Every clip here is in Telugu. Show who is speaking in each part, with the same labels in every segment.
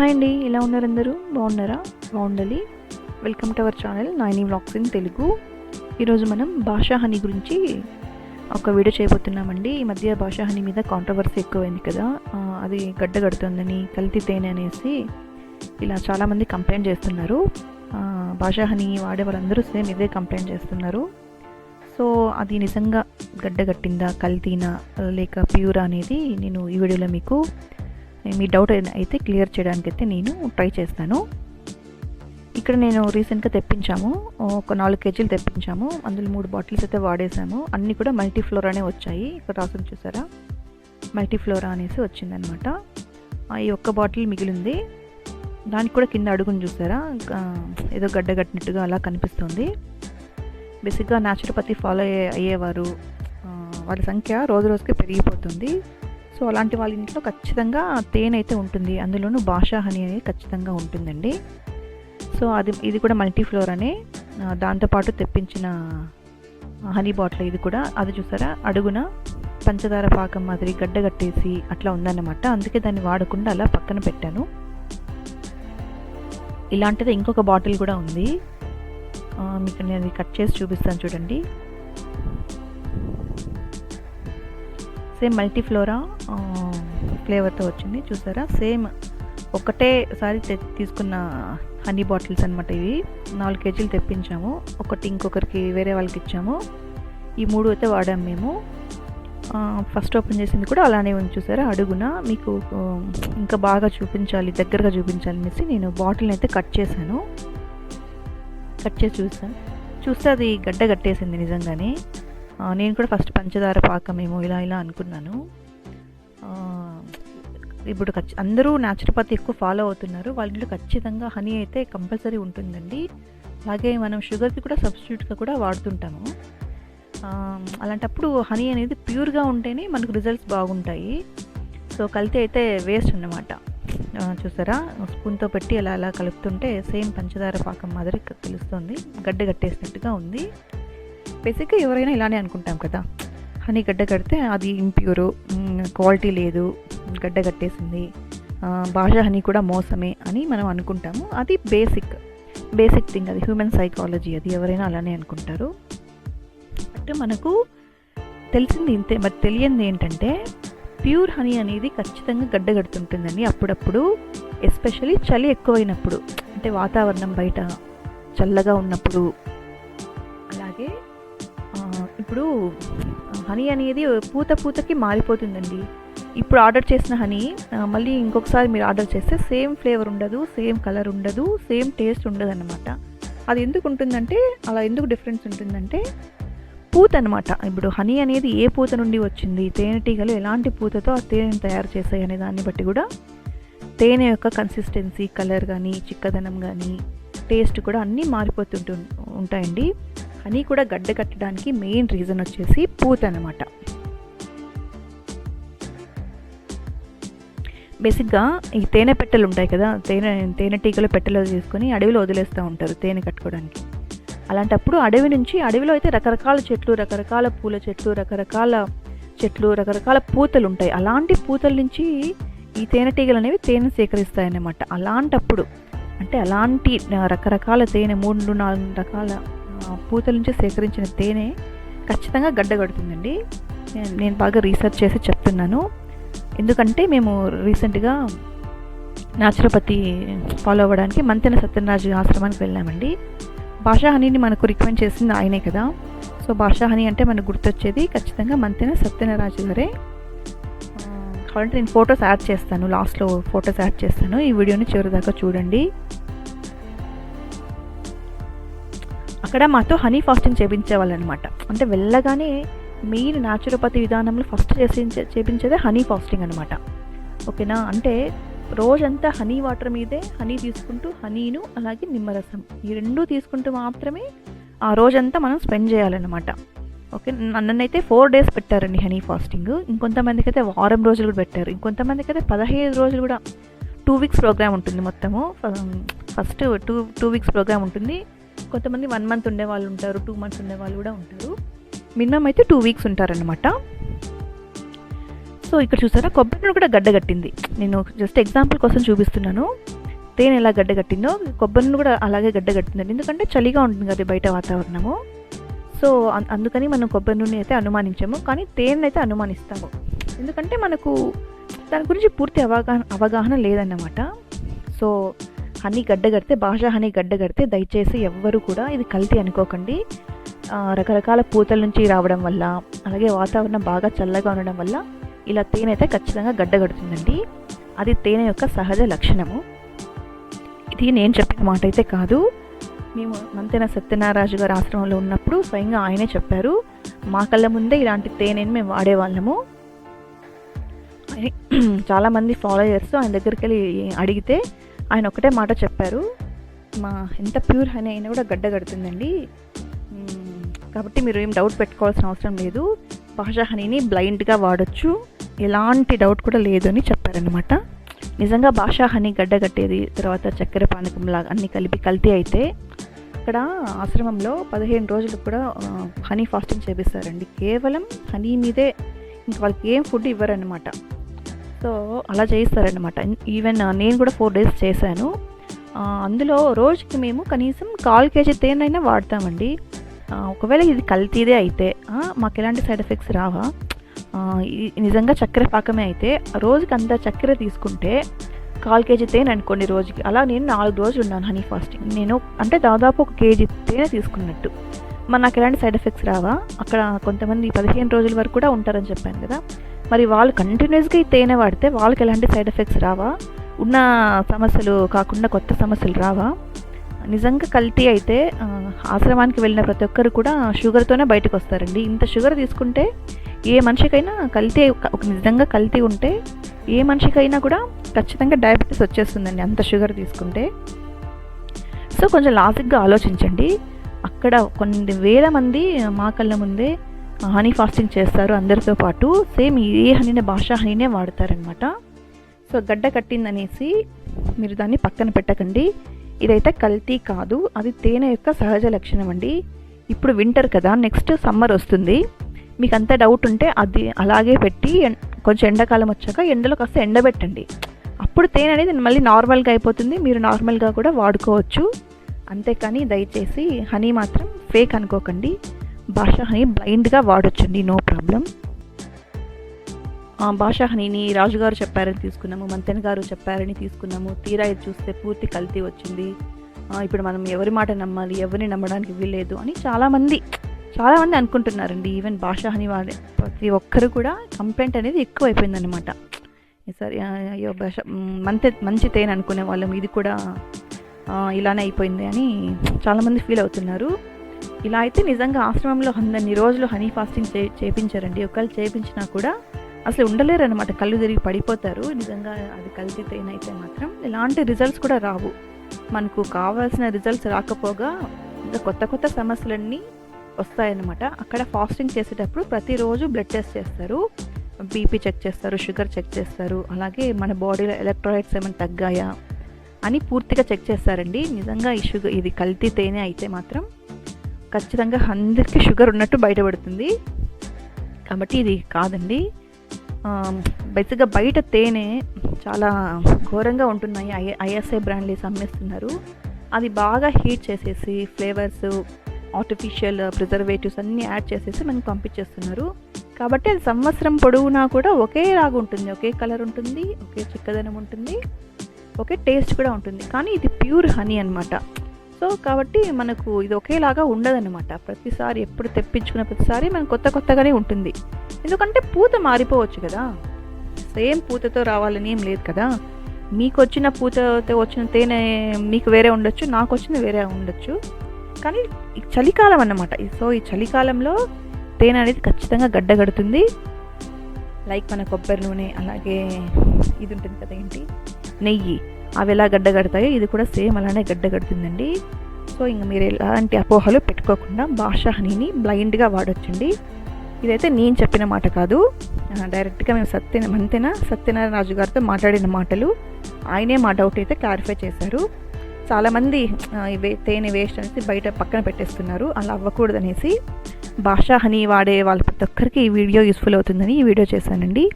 Speaker 1: హాయ్ అండి ఎలా ఉన్నారు అందరూ? బాగున్నారా? బాగుండాలి. Welcome to our channel Naini vlogs in Telugu ఈరోజు మనం భాషా హనీ గురించి ఒక వీడియో చేయబోతున్నామండి. ఈ మధ్య భాషా హనీ మీద కాంట్రవర్సీ ఎక్కువైంది కదా. అది గడ్డ కడుతుందని కల్తీ తేనె అనేసి ఇలా చాలామంది కంప్లైంట్ చేస్తున్నారు. భాషా హనీ వాడే వాళ్ళందరూ సేమ్ ఇదే కంప్లైంట్ చేస్తున్నారు. సో అది నిజంగా గడ్డ కట్టిందా కల్తీనా లేక ప్యూరా అనేది నేను ఈ వీడియోలో మీకు మీ డౌట్ అయితే క్లియర్ చేయడానికి అయితే నేను ట్రై చేస్తాను. ఇక్కడ నేను రీసెంట్గా తెప్పించాము. ఒక నాలుగు కేజీలు తెప్పించాము. అందులో మూడు బాటిల్స్ అయితే వాడేసాము. అన్నీ కూడా మల్టీ ఫ్లోరానే వచ్చాయి. ఇక్కడ రాసుని చూసారా? మల్టీ ఫ్లోరా అనేసి వచ్చిందనమాట. ఈ ఒక్క బాటిల్ మిగిలింది. దానికి కూడా కింద అడుగుని చూసారా? ఏదో గడ్డ కట్టినట్టుగా అలా కనిపిస్తుంది. బేసిక్గా న్యాచురోపతి ఫాలో అయ్యే అయ్యేవారు వాళ్ళ సంఖ్య రోజు రోజుకి పెరిగిపోతుంది. సో అలాంటి వాళ్ళ ఇంట్లో ఖచ్చితంగా తేనె అయితే ఉంటుంది. అందులోనూ భాషా హనీ అనేది ఖచ్చితంగా ఉంటుందండి. సో అది ఇది కూడా మల్టీ ఫ్లోర్ అనే దాంతోపాటు తెప్పించిన హనీ బాటిల్ ఇది కూడా. అది చూసారా? అడుగున పంచదార పాకం మాదిరి గడ్డ కట్టేసి అట్లా ఉందన్నమాట. అందుకే దాన్ని వాడకుండా అలా పక్కన పెట్టాను. ఇలాంటిది ఇంకొక బాటిల్ కూడా ఉంది. మీకు నేను అది కట్ చేసి చూపిస్తాను చూడండి. సేమ్ మల్టీ ఫ్లోరా ఫ్లేవర్తో వచ్చింది చూసారా? సేమ్ ఒకటేసారి తీసుకున్న హనీ బాటిల్స్ అనమాట ఇవి. నాలుగు కేజీలు తెప్పించాము. ఒకటి ఇంకొకరికి వేరే వాళ్ళకి ఇచ్చాము. ఈ మూడు అయితే వాడాము మేము. ఫస్ట్ ఓపెన్ చేసింది కూడా అలానే ఉంది చూసారా? అడుగున మీకు ఇంకా బాగా చూపించాలి దగ్గరగా చూపించాలి అనేసి నేను బాటిల్ని అయితే కట్ చేశాను. కట్ చేసి చూసాను. చూస్తే అది గడ్డ కట్టేసింది నిజంగానే. నేను కూడా ఫస్ట్ పంచదార పాకమేమో ఇలా ఇలా అనుకున్నాను. ఇప్పుడు ఖచ్చి అందరూ న్యాచురోపతి ఎక్కువ ఫాలో అవుతున్నారు. వాళ్ళ ఇంట్లో ఖచ్చితంగా హనీ అయితే కంపల్సరీ ఉంటుందండి. అలాగే మనం షుగర్కి కూడా సబ్స్టిట్యూట్గా కూడా వాడుతుంటాము. అలాంటప్పుడు హనీ అనేది ప్యూర్గా ఉంటేనే మనకు రిజల్ట్స్ బాగుంటాయి. సో కల్తీ అయితే వేస్ట్ అన్నమాట. చూసారా? స్పూన్తో పెట్టి అలా అలా కలుపుతుంటే సేమ్ పంచదార పాకం మాదిరి తెలుస్తుంది. గడ్డ కట్టేసినట్టుగా ఉంది. బేసిక్గా ఎవరైనా ఇలానే అనుకుంటాం కదా. హనీ గడ్డ కడితే అది ఇంప్యూరు క్వాలిటీ లేదు గడ్డ కట్టేసింది భాష హనీ కూడా మోసమే అని మనం అనుకుంటాము. అది బేసిక్ బేసిక్ థింగ్ అది హ్యూమన్ సైకాలజీ అది ఎవరైనా అలానే అనుకుంటారు. బట్ మనకు తెలిసింది ఇంతే మరి తెలియంది ఏంటంటే ప్యూర్ హనీ అనేది ఖచ్చితంగా గడ్డగడుతుంటుందండి అప్పుడప్పుడు ఎస్పెషలీ చలి ఎక్కువైనప్పుడు. అంటే వాతావరణం బయట చల్లగా ఉన్నప్పుడు ఇప్పుడు హనీ అనేది పూత పూతకి మారిపోతుందండి. ఇప్పుడు ఆర్డర్ చేసిన హనీ మళ్ళీ ఇంకొకసారి మీరు ఆర్డర్ చేస్తే సేమ్ ఫ్లేవర్ ఉండదు సేమ్ కలర్ ఉండదు సేమ్ టేస్ట్ ఉండదు అనమాట అది ఎందుకు ఉంటుందంటే అలా ఎందుకు డిఫరెన్స్ ఉంటుందంటే పూత అనమాట ఇప్పుడు హనీ అనేది ఏ పూత నుండి వచ్చింది తేనెటీగలు ఎలాంటి పూతతో ఆ తేనెను తయారు చేస్తాయి అనే దాన్ని బట్టి కూడా తేనె యొక్క కన్సిస్టెన్సీ కలర్ కానీ చిక్కదనం కానీ టేస్ట్ కూడా అన్నీ మారిపోతుంటు ఉంటాయండి. హనీ కూడా గడ్డ కట్టడానికి మెయిన్ రీజన్ వచ్చేసి పూత అనమాట బేసిక్గా ఈ తేనె పెట్టెలు ఉంటాయి కదా తేనె తేనెటీగలు పెట్టెలో తీసుకొని అడవిలో వదిలేస్తూ ఉంటారు తేనె కట్టుకోవడానికి. అలాంటప్పుడు అడవి నుంచి అడవిలో అయితే రకరకాల చెట్లు రకరకాల పూల చెట్లు రకరకాల చెట్లు రకరకాల పూతలు ఉంటాయి. అలాంటి పూతల నుంచి ఈ తేనెటీగలు అనేవి తేనె సేకరిస్తాయన్నమాట. అలాంటప్పుడు అంటే అలాంటి రకరకాల తేనె మూడు నాలుగు రకాల పూతల నుంచి సేకరించిన తేనె ఖచ్చితంగా గడ్డగడుతుందండి నేను- బాగా రీసెర్చ్ చేసి చెప్తున్నాను. ఎందుకంటే మేము రీసెంట్గా న్యాచురోపతి ఫాలో అవ్వడానికి మంతెన సత్యనరాజు ఆశ్రమానికి వెళ్ళామండి. భాషా హనీని మనకు రికమెండ్ చేసింది ఆయనే కదా. సో భాషా హనీ అంటే మనకు గుర్తొచ్చేది ఖచ్చితంగా మంతెన సత్యనరాజు గారే. కావాలంటే నేను ఫొటోస్ యాడ్ చేస్తాను. లాస్ట్లో ఫొటోస్ యాడ్ చేస్తాను. ఈ వీడియోని చివరిదాకా చూడండి. అక్కడ మాతో హనీ ఫాస్టింగ్ చేపించేవాళ్ళు అనమాట అంటే వెళ్ళగానే మెయిన్ న్యాచురోపతి విధానంలో ఫస్ట్ చేసించే చేపించేదే హనీ ఫాస్టింగ్ అనమాట. ఓకేనా? అంటే రోజంతా హనీ వాటర్ మీదే హనీ తీసుకుంటూ హనీను అలాగే నిమ్మరసం ఈ రెండు తీసుకుంటూ మాత్రమే ఆ రోజంతా మనం స్పెండ్ చేయాలన్నమాట. ఓకే? నన్నైతే ఫోర్ డేస్ పెట్టారండి హనీ ఫాస్టింగ్. ఇంకొంతమందికి అయితే వారం రోజులు కూడా పెట్టారు. ఇంకొంతమందికి అయితే పదహైదు రోజులు కూడా టూ వీక్స్ ప్రోగ్రామ్ ఉంటుంది మొత్తము. First two two weeks programme ఉంటుంది. కొంతమంది వన్ మంత్ ఉండే వాళ్ళు ఉంటారు టూ మంత్స్ ఉండే వాళ్ళు కూడా ఉంటారు. మినిమం అయితే టూ వీక్స్ ఉంటారనమాట సో ఇక్కడ చూసారా? కొబ్బరి నూనె కూడా గడ్డగట్టింది నేను జస్ట్ ఎగ్జాంపుల్ కోసం చూపిస్తున్నాను. తేనె ఎలా గడ్డగట్టిందో కొబ్బరి నూనె కూడా అలాగే గడ్డగట్టిందండి ఎందుకంటే చలిగా ఉంటుంది కదా బయట వాతావరణము. సో అందుకని మనం కొబ్బరి నూనె అయితే అనుమానించాము కానీ తేనె అయితే అనుమానిస్తాము. ఎందుకంటే మనకు దాని గురించి పూర్తి అవగాహన అవగాహన లేదన్నమాట. సో హనీ గడ్డగడితే భాష హనీ గడ్డగడితే దయచేసి ఎవ్వరు కూడా ఇది కల్తీ అనుకోకండి. రకరకాల పూతల నుంచి రావడం వల్ల అలాగే వాతావరణం బాగా చల్లగా ఉండడం వల్ల ఇలా తేనె అయితే ఖచ్చితంగా గడ్డగడుతుందండి అది తేనె యొక్క సహజ లక్షణము. ఇది నేను చెప్పిన మాట అయితే కాదు. మేము మంతెన సత్యనారాజు గారి ఆశ్రమంలో ఉన్నప్పుడు స్వయంగా ఆయనే చెప్పారు. మా కళ్ళ ముందే ఇలాంటి తేనెని మేము వాడేవాళ్ళము. చాలామంది చాలామంది ఫాలోయర్స్ ఆయన దగ్గరికి వెళ్ళి అడిగితే ఆయన ఒకటే మాట చెప్పారు. మా ఎంత ప్యూర్ హనీ అయినా కూడా గడ్డ కడుతుందండి. కాబట్టి మీరు ఏం డౌట్ పెట్టుకోవాల్సిన అవసరం లేదు. పాషా హనీని బ్లైండ్గా వాడొచ్చు. ఎలాంటి డౌట్ కూడా లేదు అని చెప్పారనమాట నిజంగా భాషా హనీ గడ్డ కట్టేది తర్వాత చక్కెర పానకంలా అన్నీ కలిపి కల్తీ అయితే అక్కడ ఆశ్రమంలో పదిహేను రోజులు కూడా హనీ ఫాస్టింగ్ చేపిస్తారండి. కేవలం హనీ మీదే ఇంక వాళ్ళకి ఏం ఫుడ్ ఇవ్వరనమాట సో అలా చేయిస్తారనమాట ఈవెన్ నేను కూడా ఫోర్ డేస్ చేశాను. అందులో రోజుకి మేము కనీసం కాల్ కేజీ తేనైనా వాడతామండి. ఒకవేళ ఇది కల్తీదే అయితే మాకు ఎలాంటి సైడ్ ఎఫెక్ట్స్ రావా? నిజంగా చక్కెర పాకమే అయితే రోజుకి అంత చక్కెర తీసుకుంటే కాల్ కేజీ తేనె అనుకోండి రోజుకి. అలా నేను నాలుగు రోజులు ఉన్నాను హనీ ఫాస్టింగ్ నేను అంటే దాదాపు ఒక కేజీ తేనె తీసుకున్నట్టు. మరి నాకు ఎలాంటి సైడ్ ఎఫెక్ట్స్ రావా? అక్కడ కొంతమంది పదిహేను రోజుల వరకు కూడా ఉంటారని చెప్పాను కదా. మరి వాళ్ళు కంటిన్యూస్గా ఈ తేనె వాడితే వాళ్ళకి ఎలాంటి సైడ్ ఎఫెక్ట్స్ రావా? ఉన్న సమస్యలు కాకుండా కొత్త సమస్యలు రావా? నిజంగా కల్తీ అయితే ఆశ్రమానికి వెళ్ళిన ప్రతి ఒక్కరు కూడా షుగర్తోనే బయటకు వస్తారండి. ఇంత షుగర్ తీసుకుంటే ఏ మనిషికైనా కల్తీ ఒక నిజంగా కల్తీ ఉంటే ఏ మనిషికైనా కూడా ఖచ్చితంగా డయాబెటీస్ వచ్చేస్తుందండి అంత షుగర్ తీసుకుంటే. సో కొంచెం లాజిక్గా ఆలోచించండి. అక్కడ కొన్ని వేల మంది మా కళ్ళ ముందే హనీ ఫాస్టింగ్ చేస్తారు అందరితో పాటు. సేమ్ ఏ హనీనే భాషా హనీనే వాడతారనమాట సో గడ్డ కట్టిందనేసి మీరు దాన్ని పక్కన పెట్టకండి. ఇదైతే కల్తీ కాదు. అది తేనె యొక్క సహజ లక్షణం అండి. ఇప్పుడు వింటర్ కదా నెక్స్ట్ సమ్మర్ వస్తుంది. మీకు అంత డౌట్ ఉంటే అది అలాగే పెట్టి కొంచెం ఎండాకాలం వచ్చాక ఎండలో కాస్త ఎండబెట్టండి. అప్పుడు తేనె అనేది మళ్ళీ నార్మల్గా అయిపోతుంది. మీరు నార్మల్గా కూడా వాడుకోవచ్చు. అంతేకాని దయచేసి హనీ మాత్రం ఫేక్ అనుకోకండి. భాష హనీ బ్లైండ్గా వాడొచ్చండి నో ప్రాబ్లం భాషా హనీని రాజుగారు చెప్పారని తీసుకున్నాము మంతెన గారు చెప్పారని తీసుకున్నాము తీరా ఇది చూస్తే పూర్తి కల్తీ వచ్చింది. ఇప్పుడు మనం ఎవరి మాట నమ్మాలి ఎవరిని నమ్మడానికి వీల్లేదు అని చాలామంది చాలామంది అనుకుంటున్నారండి. ఈవెన్ భాషా వాడే ప్రతి ఒక్కరు కూడా కంప్లైంట్ అనేది ఎక్కువైపోయిందనమాట సరే అయ్యో భాష మ్, మంచి మంచి తేనె అనుకునే వాళ్ళం. ఇది కూడా ఇలానే అయిపోయింది అని చాలామంది ఫీల్ అవుతున్నారు. ఇలా అయితే నిజంగా ఆశ్రమంలో అన్ని రోజులు హనీ ఫాస్టింగ్ చే చేపించారండి. ఒకవేళ చేపించినా కూడా అసలు ఉండలేరు అనమాట కళ్ళు తిరిగి పడిపోతారు. నిజంగా అది కల్తీ తేనె అయితే మాత్రం ఎలాంటి రిజల్ట్స్ కూడా రావు. మనకు కావాల్సిన రిజల్ట్స్ రాకపోగా ఇంకా కొత్త కొత్త సమస్యలన్నీ వస్తాయన్నమాట. అక్కడ ఫాస్టింగ్ చేసేటప్పుడు ప్రతిరోజు బ్లడ్ టెస్ట్ చేస్తారు. బీపీ చెక్ చేస్తారు షుగర్ చెక్ చేస్తారు. అలాగే మన బాడీలో ఎలక్ట్రోలైట్స్ ఏమైనా తగ్గాయా అని పూర్తిగా చెక్ చేస్తారండి. నిజంగా ఈ షుగర్ ఇది కల్తీ తేనె అయితే మాత్రం ఖచ్చితంగా అందరికీ షుగర్ ఉన్నట్టు బయటపడుతుంది. కాబట్టి ఇది కాదండి. బేసిక్గా బయట తేనె చాలా ఘోరంగా ఉంటున్నాయి. ఐ ఐఎస్ఐ బ్రాండ్లేసి అమ్మేస్తున్నారు. అది బాగా హీట్ చేసేసి ఫ్లేవర్స్ ఆర్టిఫిషియల్ ప్రిజర్వేటివ్స్ అన్నీ యాడ్ చేసేసి మనకి పంపించేస్తున్నారు. కాబట్టి అది సంవత్సరం పొడవునా కూడా ఒకేలాగా ఉంటుంది. ఒకే కలర్ ఉంటుంది ఒకే చిక్కదనం ఉంటుంది ఒకే టేస్ట్ కూడా ఉంటుంది. కానీ ఇది ప్యూర్ హనీ అనమాట సో కాబట్టి మనకు ఇది ఒకేలాగా ఉండదన్నమాట. ప్రతిసారి ఎప్పుడు తెప్పించుకున్న ప్రతిసారి మనకు కొత్త కొత్తగానే ఉంటుంది. ఎందుకంటే పూత మారిపోవచ్చు కదా. సేమ్ పూతతో రావాలని ఏం లేదు కదా. మీకు వచ్చిన పూతతో వచ్చిన తేనె మీకు వేరే ఉండొచ్చు నాకు వచ్చిన వేరే ఉండొచ్చు. కానీ చలికాలం అన్నమాట. సో ఈ చలికాలంలో తేనె అనేది ఖచ్చితంగా గడ్డగడుతుంది. లైక్ మన కొబ్బరి నూనె అలాగే ఇది ఉంటుంది కదా ఏంటి? నెయ్యి. అవి ఎలా గడ్డగడతాయో ఇది కూడా సేమ్ అలానే గడ్డగడుతుందండి. సో ఇంక మీరు ఎలాంటి అపోహలు పెట్టుకోకుండా బాషా హనీని బ్లైండ్గా వాడొచ్చండి. ఇదైతే నేను చెప్పిన మాట కాదు. డైరెక్ట్గా మేము సత్య మంతెన సత్యనారాయణ రాజు గారితో మాట్లాడిన మాటలు. ఆయనే మా డౌట్ అయితే క్లారిఫై చేశారు. చాలామంది వే- తేనె వేస్ట్ అనేసి బయట పక్కన పెట్టేస్తున్నారు. అలా అవ్వకూడదనేసి భాషా హనీ వాడే వాళ్ళ ప్రతి ఒక్కరికి ఈ వీడియో యూస్ఫుల్ అవుతుందని ఈ వీడియో చేశానండి.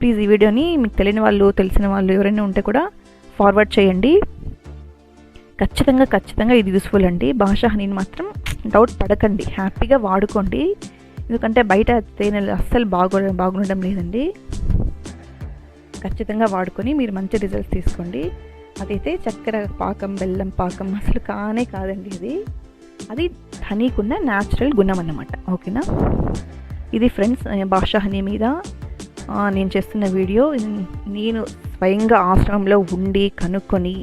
Speaker 1: ప్లీజ్ ఈ వీడియోని మీకు తెలియని వాళ్ళు తెలిసిన వాళ్ళు ఎవరైనా ఉంటే కూడా ఫార్వర్డ్ చేయండి. ఖచ్చితంగా ఖచ్చితంగా ఇది యూస్ఫుల్ అండి. భాష హనీని మాత్రం డౌట్ పడకండి. హ్యాపీగా వాడుకోండి. ఎందుకంటే బయట తేనెలు అస్సలు బాగు బాగుండడం లేదండి. ఖచ్చితంగా వాడుకొని మీరు మంచి రిజల్ట్స్ తీసుకోండి. అదైతే చక్కెర పాకం బెల్లం పాకం అసలు కానే కాదండి ఇది. అది హనీకున్న న్యాచురల్ గుణం అన్నమాట. ఓకేనా? ఇది ఫ్రెండ్స్ భాష హనీ మీద నేను చేస్తున్న వీడియో నేను స్వయంగా ఆశ్రమంలో ఉండి కనుక్కొని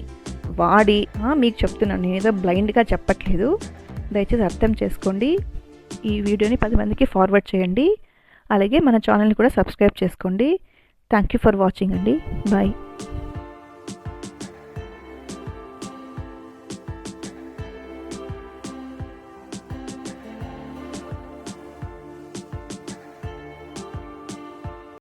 Speaker 1: వాడి మీకు చెప్తున్నాను నేను ఏదో బ్లైండ్గా చెప్పట్లేదు. దయచేసి అర్థం చేసుకోండి. ఈ వీడియోని పది మందికి ఫార్వర్డ్ చేయండి. అలాగే మన ఛానల్ని కూడా సబ్స్క్రైబ్ చేసుకోండి. థ్యాంక్ యూ ఫర్ వాచింగ్ అండి. బాయ్